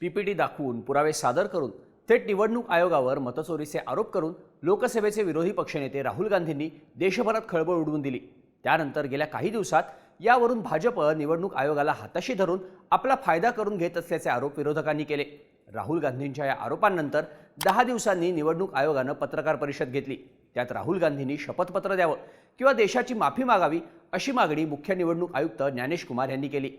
PPT दाखवून पुरावे सादर करून थेट निवडणूक आयोगावर मतचोरीचे आरोप करून लोकसभेचे विरोधी पक्षनेते राहुल गांधींनी देशभरात खळबळ उडवून दिली. त्यानंतर गेल्या काही दिवसात यावरून भाजप निवडणूक आयोगाला हाताशी धरून आपला फायदा करून घेत असल्याचे आरोप विरोधकांनी केले. राहुल गांधींच्या या आरोपांनंतर दहा दिवसांनी निवडणूक आयोगानं पत्रकार परिषद घेतली. त्यात राहुल गांधींनी शपथपत्र द्यावं किंवा देशाची माफी मागावी अशी मागणी मुख्य निवडणूक आयुक्त ज्ञानेश कुमार यांनी केली.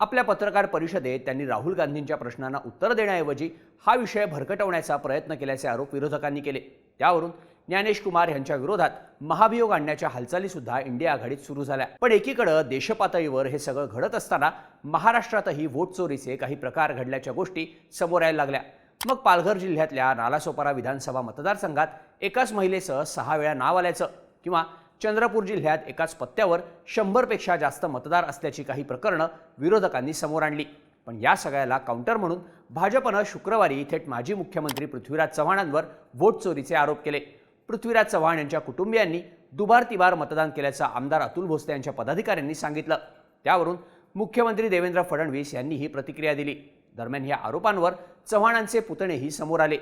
आपल्या पत्रकार परिषदेत त्यांनी राहुल गांधींच्या प्रश्नांना उत्तर देण्याऐवजी हा विषय भरकटवण्याचा प्रयत्न केल्याचे आरोप विरोधकांनी केले. त्यावरून ज्ञानेश कुमार यांच्या विरोधात महाभियोग आणण्याच्या हालचाली सुद्धा इंडिया आघाडीत सुरू झाल्या. पण एकीकडं देशपातळीवर हे सगळं घडत असताना महाराष्ट्रातही वोट चोरीचे काही प्रकार घडल्याच्या गोष्टी समोर यायला लागल्या. मग पालघर जिल्ह्यातल्या नालासोपारा विधानसभा मतदारसंघात एकाच महिलेचं सहा वेळा नाव आल्याचं किंवा चंद्रपूर जिल्ह्यात एकाच पत्त्यावर शंभरपेक्षा जास्त मतदार असल्याची काही प्रकरणं विरोधकांनी समोर आणली. पण या सगळ्याला काउंटर म्हणून भाजपनं शुक्रवारी थेट माजी मुख्यमंत्री पृथ्वीराज चव्हाणांवर वोट चोरीचे आरोप केले. पृथ्वीराज चव्हाण यांच्या कुटुंबियांनी दुबार तिबार मतदान केल्याचं आमदार अतुल भोसले यांच्या पदाधिकाऱ्यांनी सांगितलं. त्यावरून मुख्यमंत्री देवेंद्र फडणवीस यांनी ही प्रतिक्रिया दिली. दरम्यान या आरोपांवर चव्हाणांचे पुतणेही समोर आले.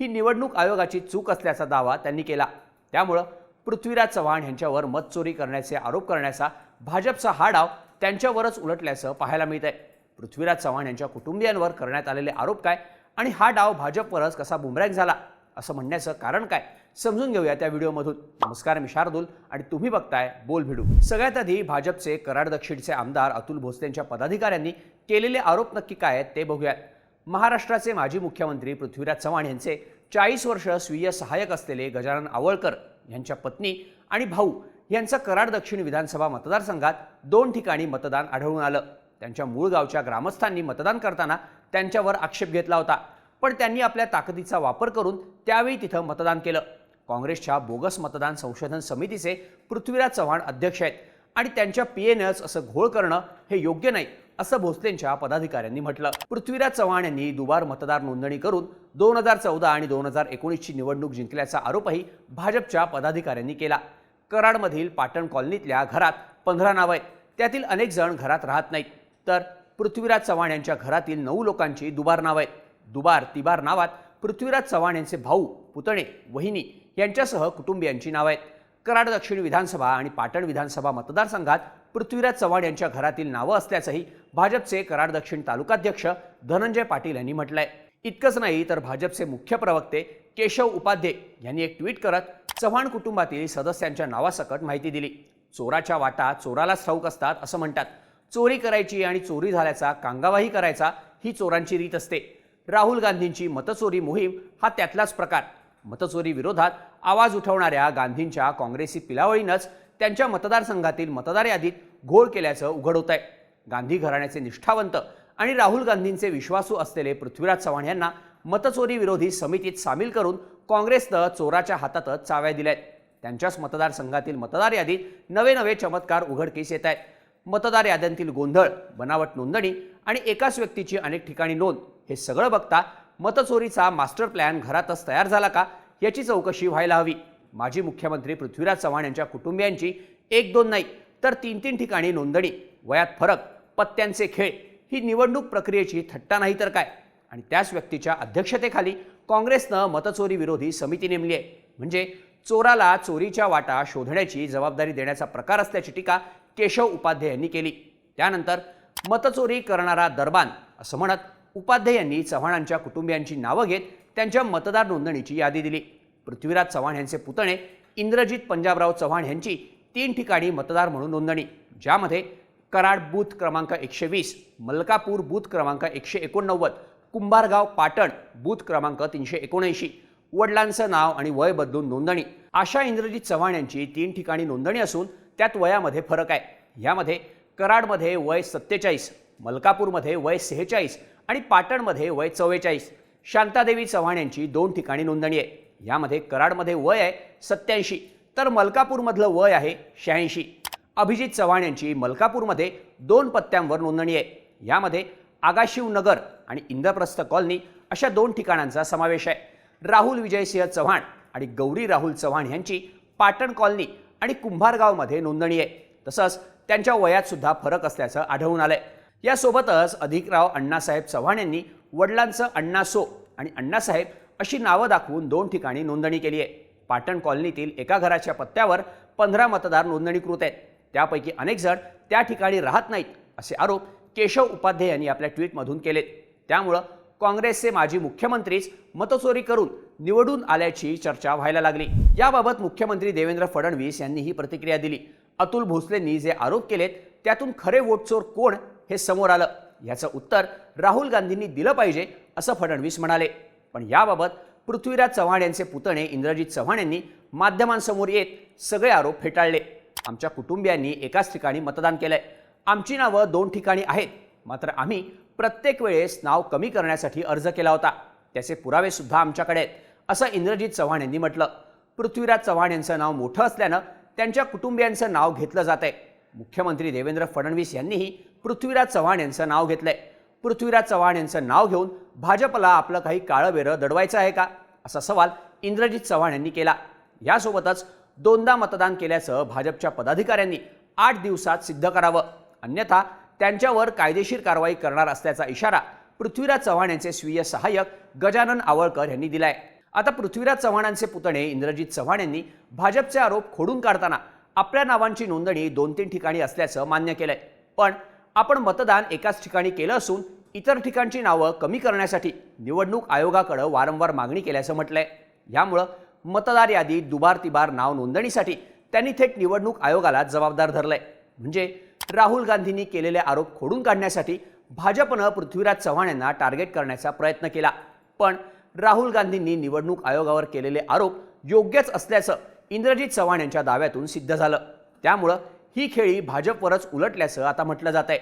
ही निवडणूक आयोगाची चूक असल्याचा दावा त्यांनी केला. त्यामुळं पृथ्वीराज चव्हाण यांच्यावर मतचोरी करण्याचे आरोप करण्याचा भाजपचा हा डाव त्यांच्यावरच उलटल्याचं पाहायला मिळत आहे पृथ्वीराज चव्हाण यांच्या कुटुंबियांवर करण्यात आलेले आरोप काय आणि हा डाव भाजपवरच कसा बुमरॅक झाला असं म्हणण्याचं कारण काय समजून घेऊया त्या व्हिडिओमधून. नमस्कार मी शार्दूल आणि तुम्ही बघताय बोल भिडू. सगळ्यात आधी भाजपचे कराड दक्षिणचे आमदार अतुल भोसलेंच्या पदाधिकाऱ्यांनी केलेले आरोप नक्की काय आहेत ते बघूयात. महाराष्ट्राचे माजी मुख्यमंत्री पृथ्वीराज चव्हाण यांचे चाळीस वर्ष स्वीय सहाय्यक असलेले गजानन आवळकर यांच्या पत्नी आणि भाऊ यांचं कराड दक्षिण विधानसभा मतदारसंघात दोन ठिकाणी मतदान आढळून आलं. त्यांच्या मूळ गावच्या ग्रामस्थांनी मतदान करताना त्यांच्यावर आक्षेप घेतला होता. पण त्यांनी आपल्या ताकदीचा वापर करून त्यावेळी तिथं मतदान केलं. काँग्रेसच्या बोगस मतदान संशोधन समितीचे पृथ्वीराज चव्हाण अध्यक्ष आहेत आणि त्यांच्या पी एनच असं घोळ करणं हे योग्य नाही. असं भोसलेंच्या पदाधिकाऱ्यांनी म्हटलं. पृथ्वीराज चव्हाण यांनी दुबार मतदार नोंदणी करून दोन हजार चौदा आणि दोन हजार एकोणीसची निवडणूक जिंकल्याचा आरोपही भाजपच्या पदाधिकाऱ्यांनी केला. कराडमधील पाटण कॉलनीतल्या घरात पंधरा नावं आहेत. त्यातील अनेक जण घरात राहत नाहीत. तर पृथ्वीराज चव्हाण यांच्या घरातील नऊ लोकांची दुबार नावं आहेत. दुबार तिबार नावात पृथ्वीराज चव्हाण यांचे भाऊ पुतणे वहिनी यांच्यासह कुटुंबियांची नावं आहेत. कराड दक्षिण विधानसभा आणि पाटण विधानसभा मतदारसंघात पृथ्वीराज चव्हाण यांच्या घरातील नावं असल्याचंही भाजपचे कराड दक्षिण तालुकाध्यक्ष धनंजय पाटील यांनी म्हटलंय. इतकंच नाही तर भाजपचे मुख्य प्रवक्ते केशव उपाध्ये यांनी एक ट्विट करत चव्हाण कुटुंबातील सदस्यांच्या नावासकट माहिती दिली. चोराच्या वाटा चोरालाच ठाऊक असतात असं म्हणतात. चोरी करायची आणि चोरी झाल्याचा कांगावाही करायचा ही चोरांची रीत असते. राहुल गांधींची मतचोरी मोहीम हा त्यातलाच प्रकार. मतचोरी विरोधात आवाज उठवणाऱ्या गांधींच्या काँग्रेसी पिलावळीनंच त्यांच्या मतदारसंघातील मतदार यादीत घोळ केल्याचं उघड होत आहे गांधी घराण्याचे निष्ठावंत आणि राहुल गांधींचे विश्वासू असलेले पृथ्वीराज चव्हाण यांना मतचोरी विरोधी समितीत सामील करून काँग्रेसनं चोराच्या हातातच चाव्या दिल्या आहेत त्यांच्याच मतदारसंघातील मतदार यादीत नवे नवे चमत्कार उघडकीस येत आहेत. मतदार याद्यांतील गोंधळ बनावट नोंदणी आणि एकाच व्यक्तीची अनेक ठिकाणी नोंद हे सगळं बघता मतचोरीचा मास्टर प्लॅन घरातच तयार झाला का याची चौकशी व्हायला हवी. माजी मुख्यमंत्री पृथ्वीराज चव्हाण यांच्या कुटुंबियांची एक दोन नाही तर तीन तीन ठिकाणी नोंदणी. वयात फरक पत्त्यांचे खेळ ही निवडणूक प्रक्रियेची थट्टा नाही तर काय? आणि त्याच व्यक्तीच्या अध्यक्षतेखाली काँग्रेसनं मतचोरी विरोधी समिती नेमली आहे. म्हणजे चोराला चोरीच्या वाटा शोधण्याची जबाबदारी देण्याचा प्रकार असल्याची टीका केशव उपाध्ये यांनी केली. त्यानंतर मतचोरी करणारा दरबान असं म्हणत उपाध्ये यांनी चव्हाणांच्या कुटुंबियांची नावं घेत त्यांच्या मतदार नोंदणीची यादी दिली. पृथ्वीराज चव्हाण यांचे पुतणे इंद्रजित पंजाबराव चव्हाण यांची तीन ठिकाणी मतदार म्हणून नोंदणी ज्यामध्ये कराड बूथ क्रमांक एकशे वीस मलकापूर बूथ क्रमांक एकशे एकोणनव्वद कुंभारगाव पाटण बूथ क्रमांक तीनशे एकोणऐंशी. वडिलांचं नाव आणि वय बदलून नोंदणी. आशा इंद्रजित चव्हाण यांची तीन ठिकाणी नोंदणी असून त्यात वयामध्ये फरक आहे. यामध्ये कराडमध्ये वय सत्तेचाळीस मलकापूरमध्ये वय सेहेचाळीस आणि पाटणमध्ये वय चव्वेचाळीस. शांतादेवी चव्हाण यांची दोन ठिकाणी नोंदणी आहे. यामध्ये कराडमध्ये वय आहे सत्याऐंशी तर मलकापूरमधलं वय आहे शहाऐंशी. अभिजित चव्हाण यांची मलकापूरमध्ये दोन पत्त्यांवर नोंदणी आहे. यामध्ये आगाशिव नगर आणि इंद्रप्रस्थ कॉलनी अशा दोन ठिकाणांचा समावेश आहे. राहुल विजयसिंह चव्हाण आणि गौरी राहुल चव्हाण यांची पाटण कॉलनी आणि कुंभारगावमध्ये नोंदणी आहे. तसंच त्यांच्या वयात सुद्धा फरक असल्याचं आढळून आलंय. यासोबतच अधिकराव अण्णासाहेब चव्हाण यांनी वडिलांचं अण्णासो आणि अण्णासाहेब अशी नावं दाखवून दोन ठिकाणी नोंदणी केली आहे. पाटण कॉलनीतील एका घराच्या पत्त्यावर पंधरा मतदार नोंदणीकृत आहेत. त्यापैकी अनेक जण त्या ठिकाणी राहत नाहीत असे आरोप केशव उपाध्ये यांनी आपल्या ट्विटमधून केलेत. त्यामुळं काँग्रेसचे माजी मुख्यमंत्रीच मतचोरी करून निवडून आल्याची चर्चा व्हायला लागली. याबाबत मुख्यमंत्री देवेंद्र फडणवीस यांनी ही प्रतिक्रिया दिली. अतुल भोसलेंनी जे आरोप केलेत त्यातून खरे वोटचोर कोण हे समोर आलं? याचं उत्तर राहुल गांधींनी दिलं पाहिजे असं फडणवीस म्हणाले. पण याबाबत पृथ्वीराज चव्हाण यांचे पुतणे इंद्रजित चव्हाण यांनी माध्यमांसमोर येत सगळे आरोप फेटाळले. आमच्या कुटुंबियांनी एकाच ठिकाणी मतदान केलंय. आमची नावं दोन ठिकाणी आहेत. मात्र आम्ही प्रत्येक वेळेस नाव कमी करण्यासाठी अर्ज केला होता. त्याचे पुरावे सुद्धा आमच्याकडे आहेत असं इंद्रजित चव्हाण यांनी म्हटलं. पृथ्वीराज चव्हाण यांचं नाव मोठं असल्यानं त्यांच्या कुटुंबियांचं नाव घेतलं जात आहे मुख्यमंत्री देवेंद्र फडणवीस यांनीही पृथ्वीराज चव्हाण यांचं नाव घेतलंय. पृथ्वीराज चव्हाण यांचं नाव घेऊन भाजपला आपलं काही काळं वेरं दडवायचं आहे का? असा सवाल इंद्रजित चव्हाण यांनी केला. यासोबतच दोनदा मतदान केल्याचं भाजपच्या पदाधिकाऱ्यांनी आठ दिवसात सिद्ध करावं. अन्यथा त्यांच्यावर कायदेशीर कारवाई करणार असल्याचा इशारा पृथ्वीराज चव्हाण यांचे स्वीय सहाय्यक गजानन आवळकर यांनी दिलाय. आता पृथ्वीराज चव्हाणांचे पुतणे इंद्रजित चव्हाण यांनी भाजपचे आरोप खोडून काढताना आपल्या नावांची नोंदणी दोन तीन ठिकाणी असल्याचं मान्य केलंय. पण आपण मतदान एकाच ठिकाणी केलं असून इतर ठिकाणची नावं कमी करण्यासाठी निवडणूक आयोगाकडं वारंवार मागणी केल्याचं म्हटलंय. यामुळं मतदार यादीत दुबार तिबार नाव नोंदणीसाठी त्यांनी थेट निवडणूक आयोगाला जबाबदार धरलंय. म्हणजे राहुल गांधींनी केलेले आरोप खोडून काढण्यासाठी भाजपनं पृथ्वीराज चव्हाण यांना टार्गेट करण्याचा प्रयत्न केला. पण राहुल गांधींनी निवडणूक आयोगावर केलेले आरोप योग्यच असल्याचं इंद्रजित चव्हाण यांच्या दाव्यातून सिद्ध झालं. त्यामुळं ही खेळी भाजपवरच उलटल्याचं आता म्हटलं जात आहे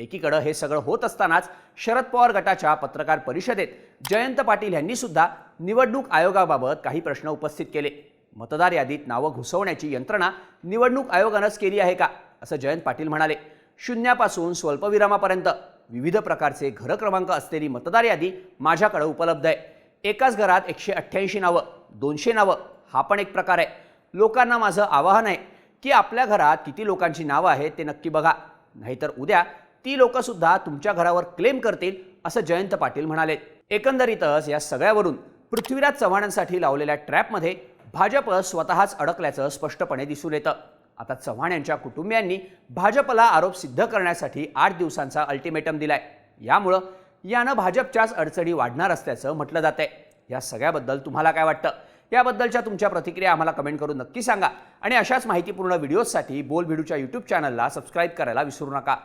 एकीकडं हे सगळं होत असतानाच शरद पवार गटाच्या पत्रकार परिषदेत जयंत पाटील यांनी सुद्धा निवडणूक आयोगाबाबत काही प्रश्न उपस्थित केले. मतदार यादीत नावं घुसवण्याची यंत्रणा निवडणूक आयोगानंच केली आहे का? असं जयंत पाटील म्हणाले. शून्यापासून स्वल्पविरामापर्यंत विविध प्रकारचे घर क्रमांक असलेली मतदार यादी माझ्याकडे उपलब्ध आहे. एकाच घरात एकशे अठ्ठ्याऐंशी नावं दोनशे नावं हा पण एक प्रकार आहे. लोकांना माझं आवाहन आहे की आपल्या घरात किती लोकांची नावं आहेत ते नक्की बघा. नाहीतर उद्या ती लोकंसुद्धा तुमच्या घरावर क्लेम करतील असं जयंत पाटील म्हणाले. एकंदरीतच या सगळ्यावरून पृथ्वीराज चव्हाणांसाठी लावलेल्या ट्रॅपमध्ये भाजप स्वतःच अडकल्याचं स्पष्टपणे दिसून येतं. आता चव्हाण यांच्या कुटुंबियांनी भाजपला आरोप सिद्ध करण्यासाठी आठ दिवसांचा अल्टिमेटम दिलाय. यामुळं यानं भाजपच्याच अडचणी वाढणार असल्याचं म्हटलं जात आहे या सगळ्याबद्दल तुम्हाला काय वाटतं? याबद्दलच्या तुमच्या प्रतिक्रिया आम्हाला कमेंट करून नक्की सांगा. आणि अशाच माहितीपूर्ण व्हिडिओजसाठी बोल भिडूच्या यूट्यूब चॅनलला सबस्क्राईब करायला विसरू नका.